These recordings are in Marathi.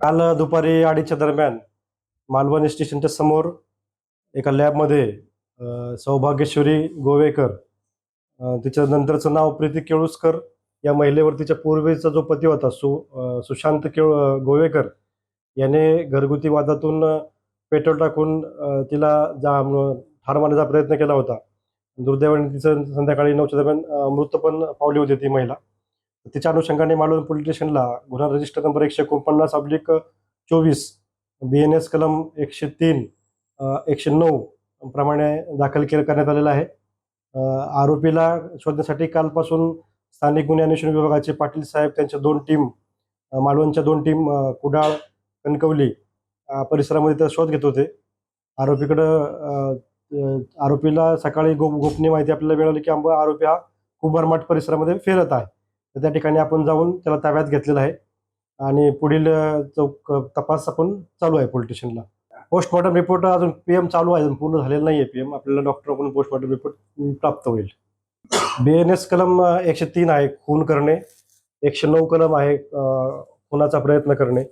काल दुपारी अडीचच्या दरम्यान मालवणी स्टेशनच्या समोर एका लॅबमध्ये सौभाग्यश्वरी गोवेकर तिच्या नंतरचं नाव प्रीती केळुसकर या महिलेवर तिच्या पूर्वीचा जो पती होता सु सुशांत केळ गोवेकर याने घरगुती वादातून पेट्रोल टाकून तिला जा ठार मारण्याचा प्रयत्न केला होता. दुर्दैवाने तिचं संध्याकाळी नऊच्या दरम्यान मृत पण पावली होती ती महिला. तिच्या अनुषंगाने मालवण पोलीस स्टेशनला गुन्हा रजिस्टर नंबर एकशे एकोणपन्नास अब्लिक चोवीस बी एन एस कलम एकशे तीन एकशे नऊ प्रमाणे दाखल केलं करण्यात आलेलं आहे. आरोपीला शोधण्यासाठी कालपासून स्थानिक गुन्हे अन्वेषण विभागाचे पाटील साहेब त्यांच्या दोन टीम मालवणच्या दोन टीम कुडाळ कणकवली परिसरामध्ये त्या शोध घेत होते. आरोपीकडं आरोपीला सकाळी गोप गोपनीय माहिती आपल्याला मिळाली की आंबा आरोपी हा कुंभारमाठ परिसरामध्ये फिरत आहे. तर त्या ठिकाणी आपण जाऊन त्याला ताब्यात घेतलेला आहे. आणि पुढील चौक तपास आपण चालू आहे पोलीस स्टेशनला. पोस्टमॉर्टम रिपोर्ट अजून पी एम चालू आहे अजून पूर्ण झालेला नाही आहे पी एम. आपल्याला डॉक्टरकडून पोस्टमॉर्टम रिपोर्ट प्राप्त होईल. बी एन एस कलम एकशे तीन आहे खून करणे. एकशे नऊ कलम आहे खुनाचा प्रयत्न करणे.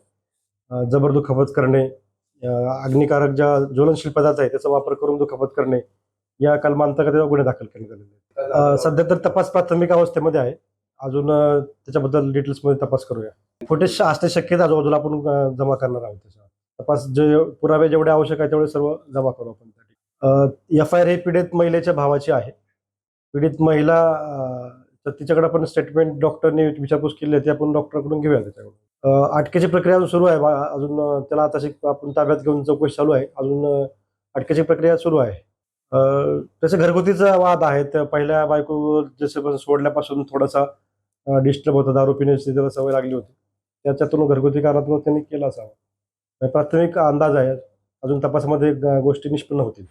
अ, जबर दुखापत करणे. अग्निकारक ज्या ज्वलनशील पदार्थ आहे त्याचा वापर करून दुखापत करणे. या कलमांतर्गत गुन्हे दाखल करण्यात आलेले सध्या तर तपास प्राथमिक अवस्थेमध्ये आहे. अजून त्याच्याबद्दल डिटेल्समध्ये तपास करूया. फुटेज असणे शक्यता आजूबाजूला आपण जमा करणार आहोत त्याचा तपास जे पुरावे जेवढे आवश्यक आहे तेवढे सर्व जमा करू आपण एफ आय आर हे पीडित महिलेच्या भावाची आहे. पीडित महिला तर तिच्याकडे आपण स्टेटमेंट डॉक्टरने विचारपूस केली आहे ती आपण डॉक्टरकडून घेऊया त्याच्याकडून. अटकेची प्रक्रिया अजून सुरू आहे. अजून त्याला तशी आपण ताब्यात घेऊन चौकशी चालू आहे. अजून अटकेची प्रक्रिया सुरू आहे. तसे घरगुतीचा वाद आहेत पहिल्या बायको जसे पण सोडल्यापासून थोडासा डिस्टर्ब होता दारू पिण्याची त्याला सवय लागली होती. त्याच्यातून घरगुती कारणातून त्यांनी केला असावा. म्हणजे प्राथमिक अंदाज आहे. अजून तपासामध्ये गोष्टी निष्पन्न होतील.